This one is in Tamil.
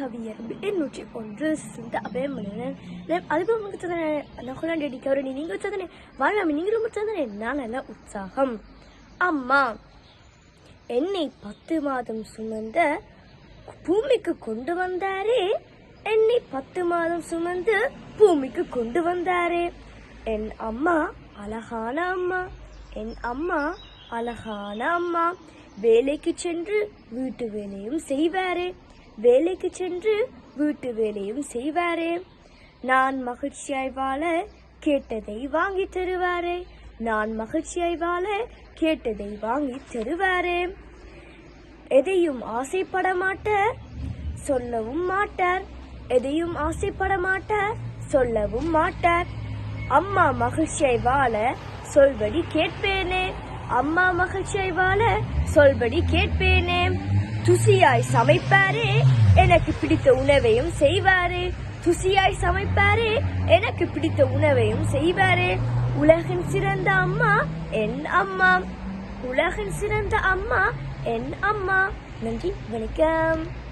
கவியரம்பு. எண்ணூற்றி ஒன்று சிந்த அபயமனிதன் அதுக்கு உங்களுக்கு தானே நகுலா டேடி கவரணி நீங்கள் வச்சதானே வாழ்நாமி நீங்களும் வச்சதானே நான் நல்ல உற்சாகம். அம்மா என்னை பத்து மாதம் சுமந்த பூமிக்கு கொண்டு வந்தாரே. என்னை பத்து மாதம் சுமந்து பூமிக்கு கொண்டு வந்தாரே. என் அம்மா அழகான அம்மா. என் அம்மா அழகான அம்மா. வேலைக்கு சென்று வீட்டு வேலையும் செய்வாரே. வேலைக்கு சென்று வீட்டு வேலையும் செய்வாரே. நான் மகிழ்ச்சியாய் வாழ கேட்டதை வாங்கி தருவாரே. நான் மகிழ்ச்சியாய் வாழ கேட்டதை வாங்கி தருவாரே. எதையும் ஆசைப்பட மாட்டார் சொல்லவும் மாட்டார். எதையும் ஆசைப்பட மாட்டார் சொல்லவும் மாட்டார். அம்மா மகிழ்ச்சியை வாழ சொல்படி கேட்பேனே. அம்மா மகிழ்ச்சியை வாழ சொல்படி கேட்பேனே. துசியாய் சமைப்பாரே எனக்கு பிடித்த உணவையும் செய்வாரே. துசியாய் சமைப்பாரே எனக்கு பிடித்த உணவையும் செய்வாரே. உலகின் சிறந்த அம்மா என் அம்மா. உலகின் சிறந்த அம்மா என் அம்மா. நன்றி வணக்கம்.